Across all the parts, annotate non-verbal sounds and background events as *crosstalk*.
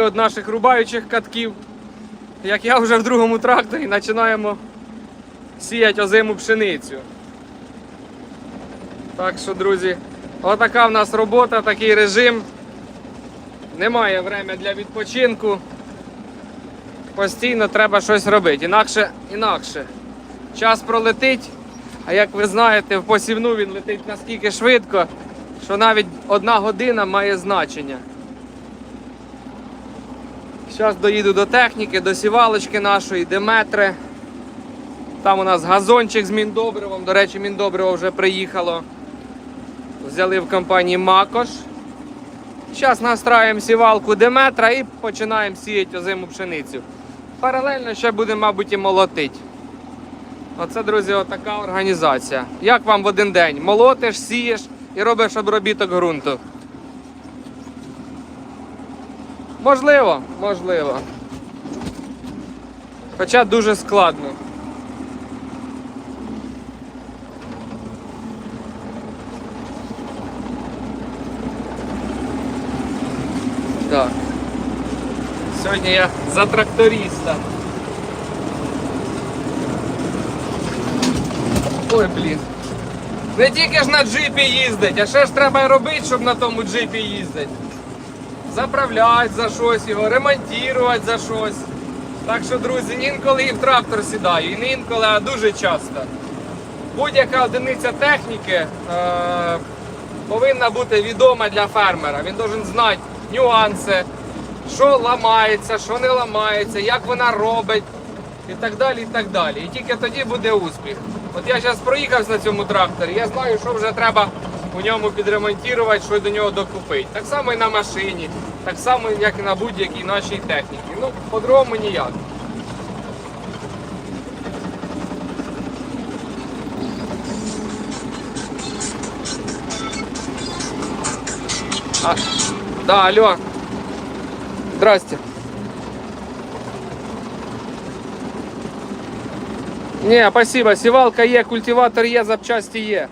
От наших рубаючих катків, як я вже в другому тракторі, починаємо сіяти озиму пшеницю. Так що, друзі, отака в нас робота, такий режим. Немає время для відпочинку. Постійно треба щось робити. Інакше, інакше. Час пролетить, а як ви знаєте, в посівну він летить наскільки швидко, що навіть одна година має значення. Зараз доїду до техніки, до сівалочки нашої, Деметри. Там у нас газончик з міндобривом. До речі, міндобриво вже приїхало. Взяли в компанії Макош. Зараз настраюємо сівалку Деметра і починаємо сіяти озиму пшеницю. Паралельно ще будемо, мабуть, і молотити. Оце, друзі, отака організація. Як вам в один день? Молотиш, сієш і робиш обробіток ґрунту. Можливо, можливо. Хоча дуже складно. Так. Сьогодні я за тракториста. Ой, блін. Не тільки ж на джипі їздить, а ще ж треба робити, щоб на тому джипі їздити заправляти за щось його, ремонтувати за щось. Так що, друзі, інколи і в трактор сідаю, і не інколи, а дуже часто. Будь-яка одиниця техніки е, повинна бути відома для фермера. Він повинен знати нюанси, що ламається, що не ламається, як вона робить і так далі. І так далі. І тільки тоді буде успіх. От я зараз проїхався на цьому тракторі, я знаю, що вже треба у ньому підремонтувати, що до нього докупити. Так само і на машині, так само, як і на будь-якій нашій техніці. Ну, по-другому ніяк. А, да, алло. Здрасте. Ні, спасибо. Сівалка є, культиватор є, запчасті є.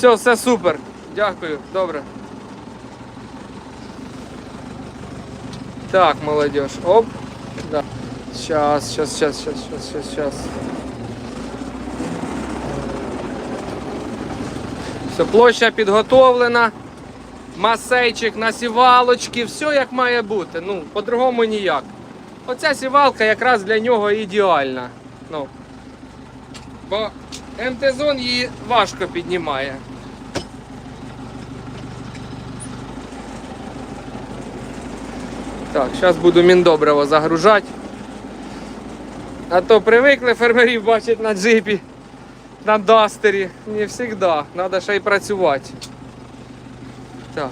Все, все супер. Дякую, добре. Так, молодежь. Оп. Да. Сейчас, сейчас, сейчас, сейчас, сейчас, сейчас, сейчас. Все, площа підготовлена. Масейчик на сівалочки, все як має бути. Ну, по-другому ніяк. Оця сівалка якраз для нього ідеальна. Ну, бо МТ-зон її важко піднімає. Так, зараз буду міндобриво загружати. А то привикли фермерів бачити на джипі, на дастері. Не завжди. Треба ще й працювати. Так.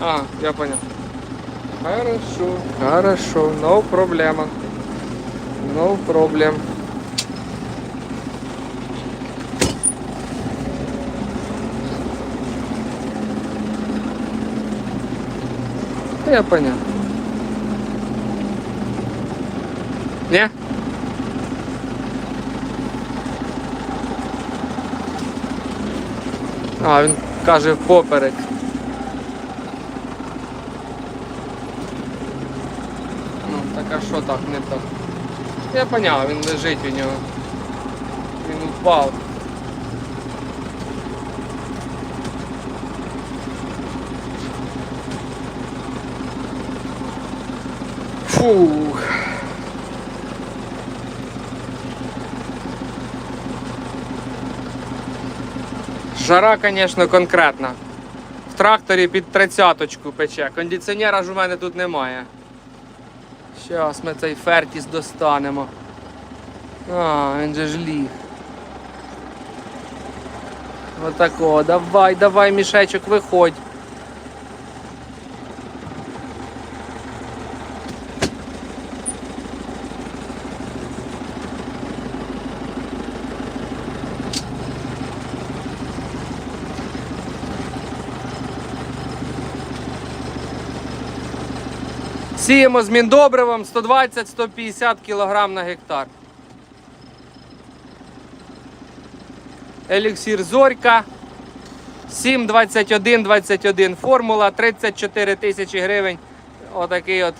А, я понял. Хорошо, хорошо, no проблема. No problem. Я понял. Не? А, він каже поперек. Ну, так а що так, не так? Я поняв, він лежить у нього. Він впав. Фух. Жара, звісно, конкретна. В тракторі під тридцяточку пече. Кондиціонера ж у мене тут немає. Зараз ми цей фертіс достанемо. А, він же ж ліг. Отако, давай, давай, мішечок, виходь. Сіємо з міндобривом 120-150 кг на гектар. Еліксір Зорька 7, 21, 21 формула, 34 тисячі гривень. Отакий от.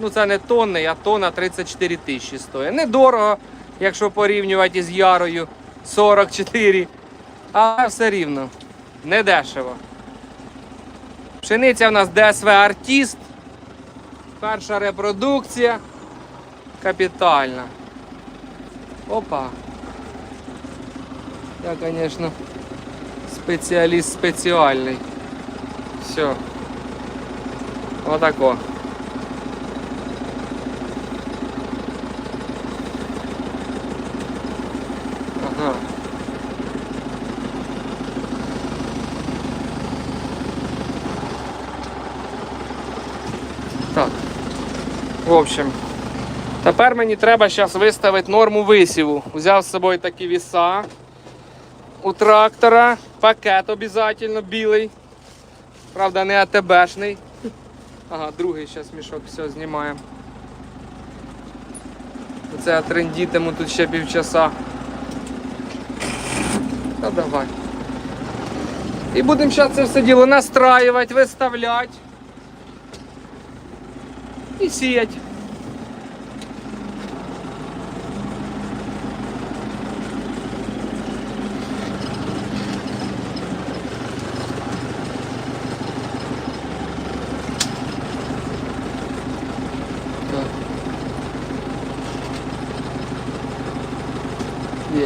Ну це не тонний, а тонна 34 тисячі стоїть. Недорого, якщо порівнювати із ярою 44. Але все рівно. Не дешево. Пшениця у нас ДСВ Артіст. Перша репродукція. Капітальна. Опа. Я, звісно, спеціаліст спеціальний. Все. Отако. Общем, тепер мені треба зараз виставити норму висіву. Взяв з собою такі віса у трактора, пакет обов'язково білий. Правда, не АТБшний. Ага, другий зараз мішок, все, знімаємо. Це трендітиму тут ще півчаса. Та давай. І будемо зараз це все діло настраювати, виставляти і сіяти. Так.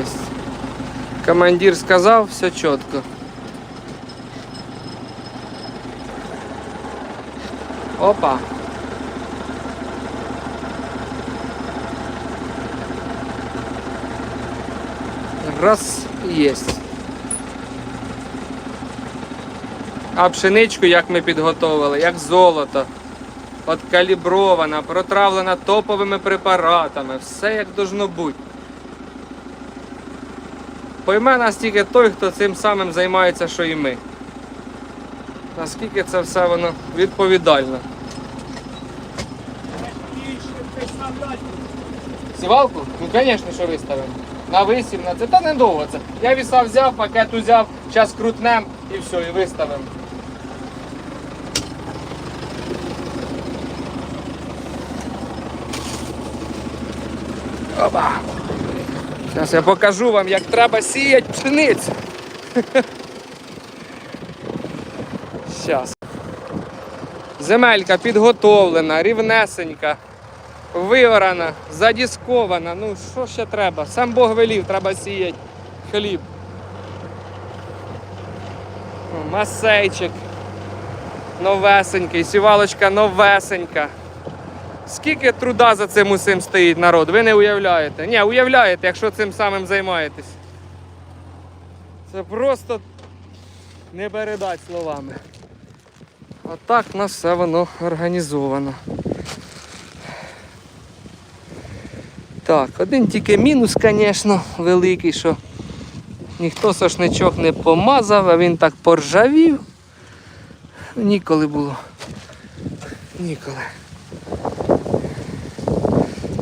Есть. Командир сказал, все четко. Опа. Раз есть. А пшеничку як ми підготовили, як золото. Откалібрована, протравлена топовими препаратами. Все як должно бути. Пойме нас тільки той, хто цим самим займається, що і ми. Наскільки це все воно відповідально. Сівалку? Ну, звісно, що виставимо. Висів, на це. Та недовго це. Я віса взяв, пакет узяв, зараз крутнем і все, і виставимо. Опа! Зараз я покажу вам, як треба сіяти пшеницю. *laughs* Зараз. Земелька підготовлена, рівнесенька, виорана, задіскована. Ну, що ще треба? Сам Бог велів, треба сіяти хліб. Масейчик. Новесенький, сівалочка новесенька. Скільки труда за цим усім стоїть народ, ви не уявляєте. Ні, уявляєте, якщо цим самим займаєтесь. Це просто не передать словами. А так у нас все воно організовано. Так, один тільки мінус, звісно, великий, що ніхто сошничок не помазав, а він так поржавів. Ніколи було. Ніколи.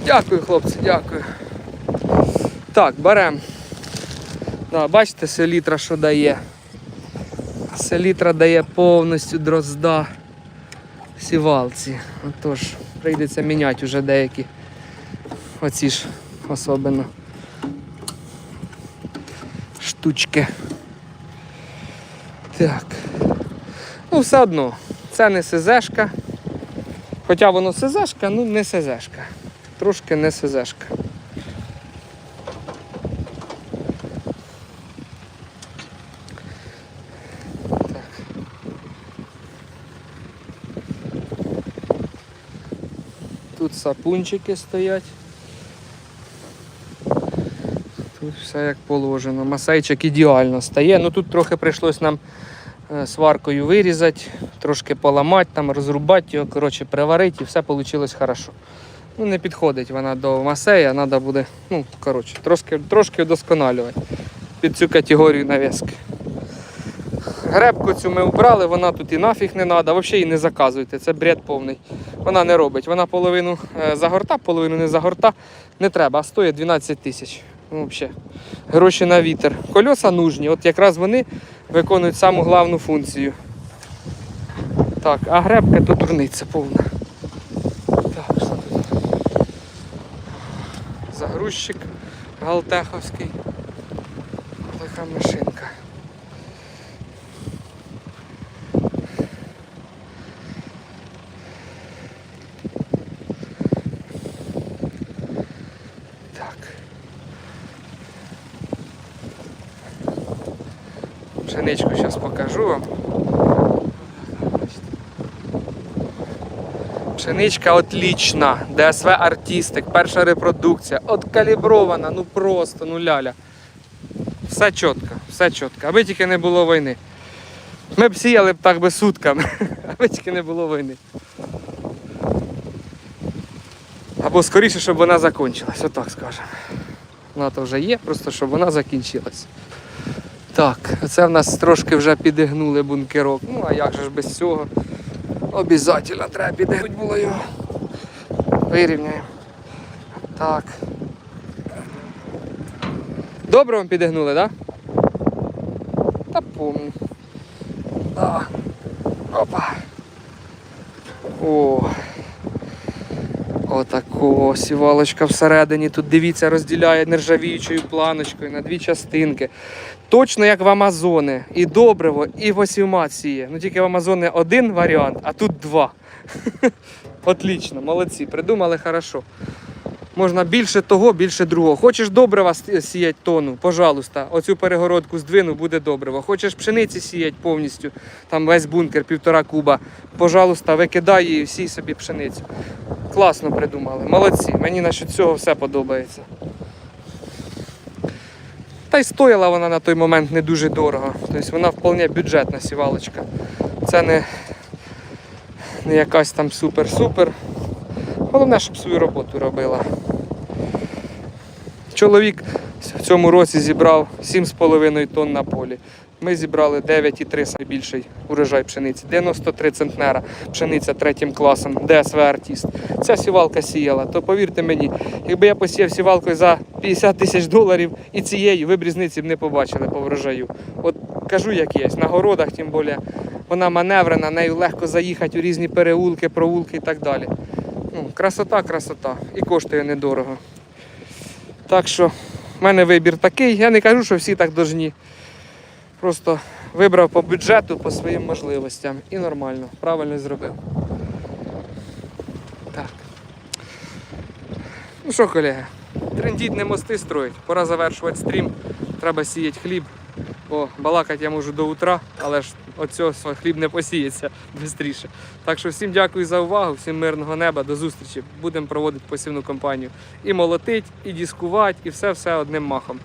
Дякую, хлопці, дякую. Так, беремо. Да, бачите, селітра що дає. Селітра дає повністю дрозда сівалці. Отож, прийдеться міняти вже деякі оці ж особливо штучки. Так. Ну, все одно, це не СЗшка. Хоча воно СЗшка, ну не СЗшка. Трошки не СЗшка. Тут сапунчики стоять. Тут все як положено. Масейчик ідеально стає. Ну тут трохи прийшлось нам е, сваркою вирізати, трошки поламати, там, розрубати його, коротше, приварити і все вийшло хорошо. Ну, не підходить вона до масея, треба буде, ну, коротше, трошки, трошки вдосконалювати під цю категорію нав'язки. Гребку цю ми убрали, вона тут і нафіг не треба, взагалі її не заказуйте, це бред повний. Вона не робить. Вона половину е, загорта, половину не загорта. Не треба, а стоїть 12 тисяч. Ну, взагалі. Гроші на вітер. Кольоса нужні. От якраз вони виконують саму головну функцію. Так, а гребка то дурниця повна. Так, що тут? Загрузчик Галтеховський. Така машинка. Пшеничку зараз покажу вам. Пшеничка отлічна. ДСВ артистик, перша репродукція, откалібрована, ну просто, ну ляля. Все чітко, все чітко. Аби тільки не було війни. Ми б сіяли б так би сутками, *laughs* аби тільки не було війни. Або скоріше, щоб вона закінчилась, отак скажемо. Вона то вже є, просто щоб вона закінчилась. Так, це в нас трошки вже підігнули бункерок. Ну, а як же ж без цього? Обязательно треба підігнути було його. Вирівняємо. Так. Добре вам підігнули, так? Да? Та помню. Да. Опа. О. Отако сівалочка всередині. Тут дивіться, розділяє нержавіючою планочкою на дві частинки. Точно як в Амазони. І добриво, і восьмат сіє. Ну тільки в Амазони один варіант, а тут два. *laughs* Отлично, молодці, придумали хорошо. Можна більше того, більше другого. Хочеш добрива сіять тону, пожалуйста, оцю перегородку здвину, буде добриво. Хочеш пшениці сіять повністю, там весь бункер, півтора куба. Пожалуйста, викидай її, сій собі пшеницю. Класно придумали, молодці. Мені насчет цього все подобається. Та й стояла вона на той момент не дуже дорого. Тобто вона вполне бюджетна сівалочка. Це не, не якась там супер-супер. Головне, щоб свою роботу робила. Чоловік в цьому році зібрав 7,5 тонн на полі. Ми зібрали 9,3 найбільший урожай пшениці. 93 центнера пшениця третім класом, ДСВ Артіст. Ця сівалка сіяла, то повірте мені, якби я посіяв сівалкою за 50 тисяч доларів і цією, ви б різниці б не побачили по врожаю. От кажу, як є, на городах, тим більше, вона маневрена, нею легко заїхати у різні переулки, провулки і так далі. Ну, красота, красота. І коштує недорого. Так що, в мене вибір такий. Я не кажу, що всі так должні. Просто вибрав по бюджету, по своїм можливостям. І нормально, правильно зробив. Так. Ну що, колеги, трендіть не мости строїть. Пора завершувати стрім. Треба сіяти хліб. Бо балакати я можу до утра, але ж оцього хліб не посіється *laughs* швидше. Так що всім дякую за увагу, всім мирного неба, до зустрічі. Будемо проводити посівну кампанію. І молотить, і дискувати, і все-все одним махом.